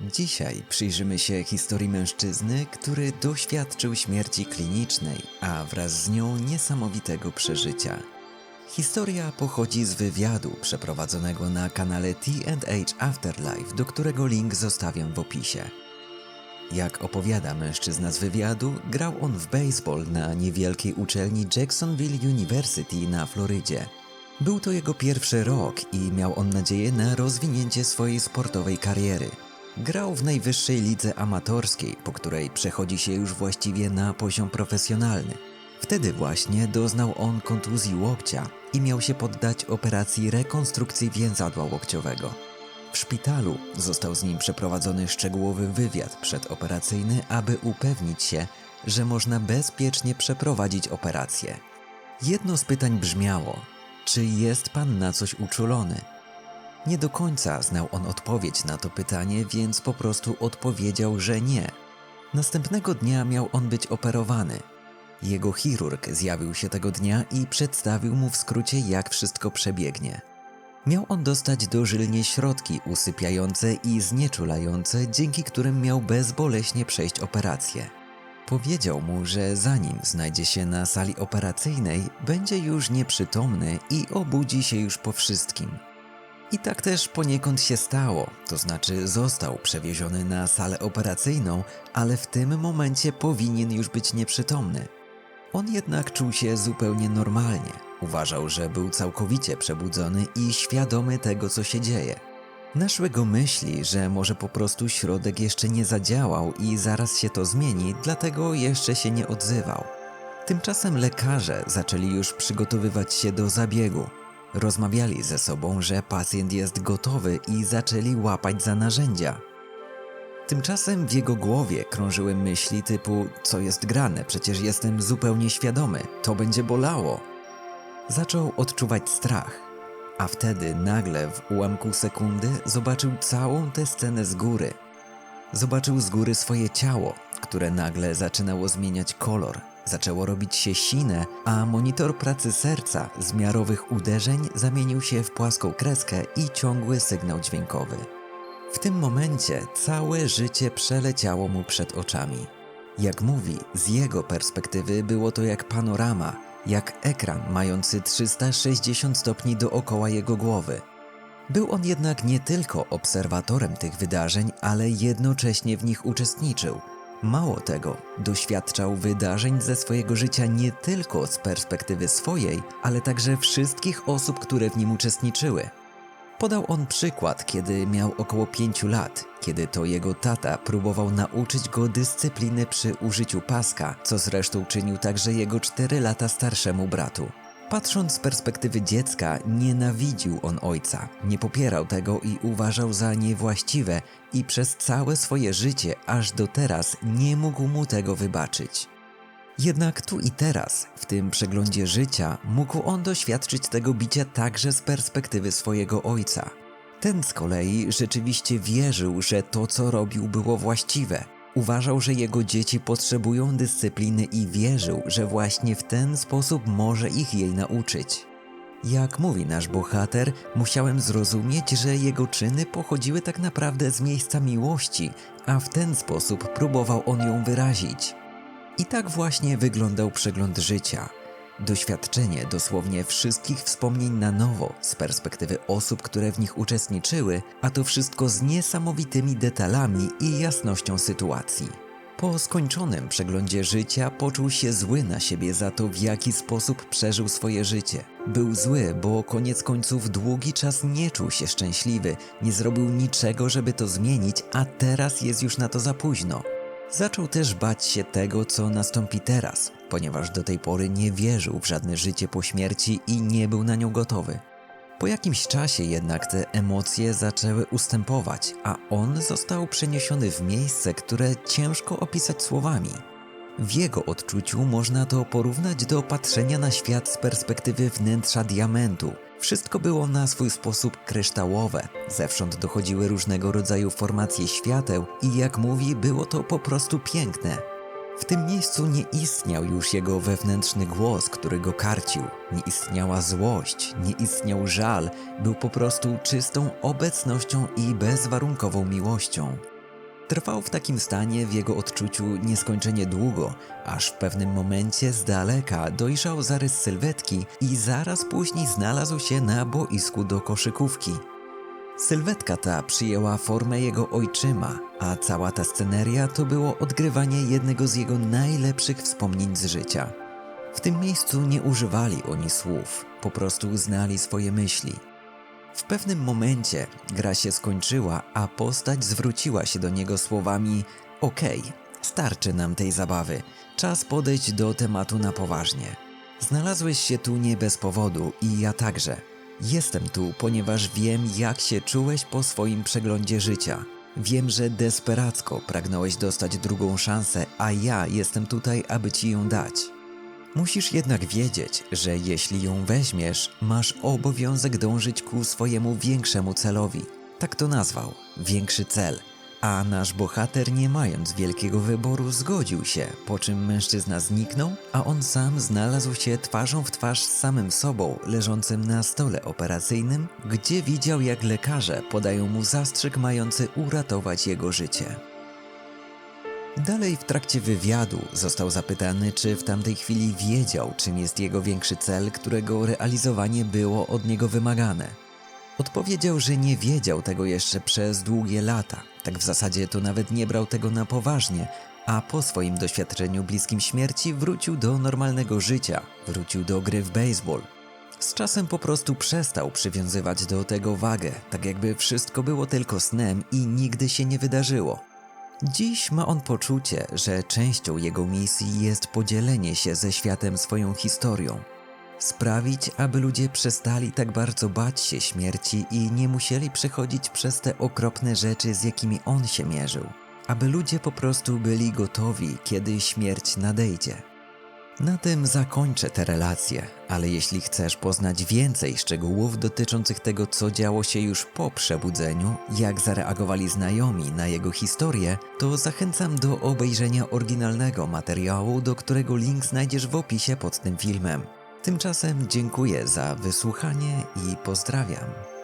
Dzisiaj przyjrzymy się historii mężczyzny, który doświadczył śmierci klinicznej, a wraz z nią niesamowitego przeżycia. Historia pochodzi z wywiadu przeprowadzonego na kanale T&H Afterlife, do którego link zostawię w opisie. Jak opowiada mężczyzna z wywiadu, grał on w baseball na niewielkiej uczelni Jacksonville University na Florydzie. Był to jego pierwszy rok i miał on nadzieję na rozwinięcie swojej sportowej kariery. Grał w najwyższej lidze amatorskiej, po której przechodzi się już właściwie na poziom profesjonalny. Wtedy właśnie doznał on kontuzji łokcia i miał się poddać operacji rekonstrukcji więzadła łokciowego. W szpitalu został z nim przeprowadzony szczegółowy wywiad przedoperacyjny, aby upewnić się, że można bezpiecznie przeprowadzić operację. Jedno z pytań brzmiało: czy jest pan na coś uczulony? Nie do końca znał on odpowiedź na to pytanie, więc po prostu odpowiedział, że nie. Następnego dnia miał on być operowany. Jego chirurg zjawił się tego dnia i przedstawił mu w skrócie, jak wszystko przebiegnie. Miał on dostać dożylnie środki usypiające i znieczulające, dzięki którym miał bezboleśnie przejść operację. Powiedział mu, że zanim znajdzie się na sali operacyjnej, będzie już nieprzytomny i obudzi się już po wszystkim. I tak też poniekąd się stało, to znaczy został przewieziony na salę operacyjną, ale w tym momencie powinien już być nieprzytomny. On jednak czuł się zupełnie normalnie. Uważał, że był całkowicie przebudzony i świadomy tego, co się dzieje. Naszły go myśli, że może po prostu środek jeszcze nie zadziałał i zaraz się to zmieni, dlatego jeszcze się nie odzywał. Tymczasem lekarze zaczęli już przygotowywać się do zabiegu. Rozmawiali ze sobą, że pacjent jest gotowy i zaczęli łapać za narzędzia. Tymczasem w jego głowie krążyły myśli typu: Co jest grane? Przecież jestem zupełnie świadomy, to będzie bolało. Zaczął odczuwać strach, a wtedy nagle w ułamku sekundy zobaczył całą tę scenę z góry. Zobaczył z góry swoje ciało, które nagle zaczynało zmieniać kolor, zaczęło robić się sine, a monitor pracy serca z miarowych uderzeń zamienił się w płaską kreskę i ciągły sygnał dźwiękowy. W tym momencie całe życie przeleciało mu przed oczami. Jak mówi, z jego perspektywy było to jak panorama, jak ekran mający 360 stopni dookoła jego głowy. Był on jednak nie tylko obserwatorem tych wydarzeń, ale jednocześnie w nich uczestniczył. Mało tego, doświadczał wydarzeń ze swojego życia nie tylko z perspektywy swojej, ale także wszystkich osób, które w nim uczestniczyły. Podał on przykład, kiedy miał około 5 lat, kiedy to jego tata próbował nauczyć go dyscypliny przy użyciu paska, co zresztą czynił także jego 4 lata starszemu bratu. Patrząc z perspektywy dziecka, nienawidził on ojca, nie popierał tego i uważał za niewłaściwe, i przez całe swoje życie, aż do teraz, nie mógł mu tego wybaczyć. Jednak tu i teraz, w tym przeglądzie życia, mógł on doświadczyć tego bicia także z perspektywy swojego ojca. Ten z kolei rzeczywiście wierzył, że to, co robił, było właściwe. Uważał, że jego dzieci potrzebują dyscypliny i wierzył, że właśnie w ten sposób może ich jej nauczyć. Jak mówi nasz bohater, musiałem zrozumieć, że jego czyny pochodziły tak naprawdę z miejsca miłości, a w ten sposób próbował on ją wyrazić. I tak właśnie wyglądał przegląd życia. Doświadczenie dosłownie wszystkich wspomnień na nowo z perspektywy osób, które w nich uczestniczyły, a to wszystko z niesamowitymi detalami i jasnością sytuacji. Po skończonym przeglądzie życia poczuł się zły na siebie za to, w jaki sposób przeżył swoje życie. Był zły, bo koniec końców długi czas nie czuł się szczęśliwy, nie zrobił niczego, żeby to zmienić, a teraz jest już na to za późno. Zaczął też bać się tego, co nastąpi teraz, ponieważ do tej pory nie wierzył w żadne życie po śmierci i nie był na nią gotowy. Po jakimś czasie jednak te emocje zaczęły ustępować, a on został przeniesiony w miejsce, które ciężko opisać słowami. W jego odczuciu można to porównać do patrzenia na świat z perspektywy wnętrza diamentu. Wszystko było na swój sposób kryształowe, zewsząd dochodziły różnego rodzaju formacje świateł i jak mówi, było to po prostu piękne. W tym miejscu nie istniał już jego wewnętrzny głos, który go karcił. Nie istniała złość, nie istniał żal, był po prostu czystą obecnością i bezwarunkową miłością. Trwał w takim stanie w jego odczuciu nieskończenie długo, aż w pewnym momencie z daleka dojrzał zarys sylwetki i zaraz później znalazł się na boisku do koszykówki. Sylwetka ta przyjęła formę jego ojczyma, a cała ta sceneria to było odgrywanie jednego z jego najlepszych wspomnień z życia. W tym miejscu nie używali oni słów, po prostu znali swoje myśli. W pewnym momencie gra się skończyła, a postać zwróciła się do niego słowami: Okej, starczy nam tej zabawy, czas podejść do tematu na poważnie. Znalazłeś się tu nie bez powodu i ja także. Jestem tu, ponieważ wiem, jak się czułeś po swoim przeglądzie życia. Wiem, że desperacko pragnąłeś dostać drugą szansę, a ja jestem tutaj, aby ci ją dać. Musisz jednak wiedzieć, że jeśli ją weźmiesz, masz obowiązek dążyć ku swojemu większemu celowi. Tak to nazwał większy cel. A nasz bohater, nie mając wielkiego wyboru, zgodził się, po czym mężczyzna zniknął, a on sam znalazł się twarzą w twarz z samym sobą, leżącym na stole operacyjnym, gdzie widział, jak lekarze podają mu zastrzyk mający uratować jego życie. Dalej w trakcie wywiadu został zapytany, czy w tamtej chwili wiedział, czym jest jego większy cel, którego realizowanie było od niego wymagane. Odpowiedział, że nie wiedział tego jeszcze przez długie lata. Tak w zasadzie to nawet nie brał tego na poważnie, a po swoim doświadczeniu bliskim śmierci wrócił do normalnego życia, wrócił do gry w baseball. Z czasem po prostu przestał przywiązywać do tego wagę, tak jakby wszystko było tylko snem i nigdy się nie wydarzyło. Dziś ma on poczucie, że częścią jego misji jest podzielenie się ze światem swoją historią. Sprawić, aby ludzie przestali tak bardzo bać się śmierci i nie musieli przechodzić przez te okropne rzeczy, z jakimi on się mierzył. Aby ludzie po prostu byli gotowi, kiedy śmierć nadejdzie. Na tym zakończę tę relację, ale jeśli chcesz poznać więcej szczegółów dotyczących tego, co działo się już po przebudzeniu, jak zareagowali znajomi na jego historię, to zachęcam do obejrzenia oryginalnego materiału, do którego link znajdziesz w opisie pod tym filmem. Tymczasem dziękuję za wysłuchanie i pozdrawiam.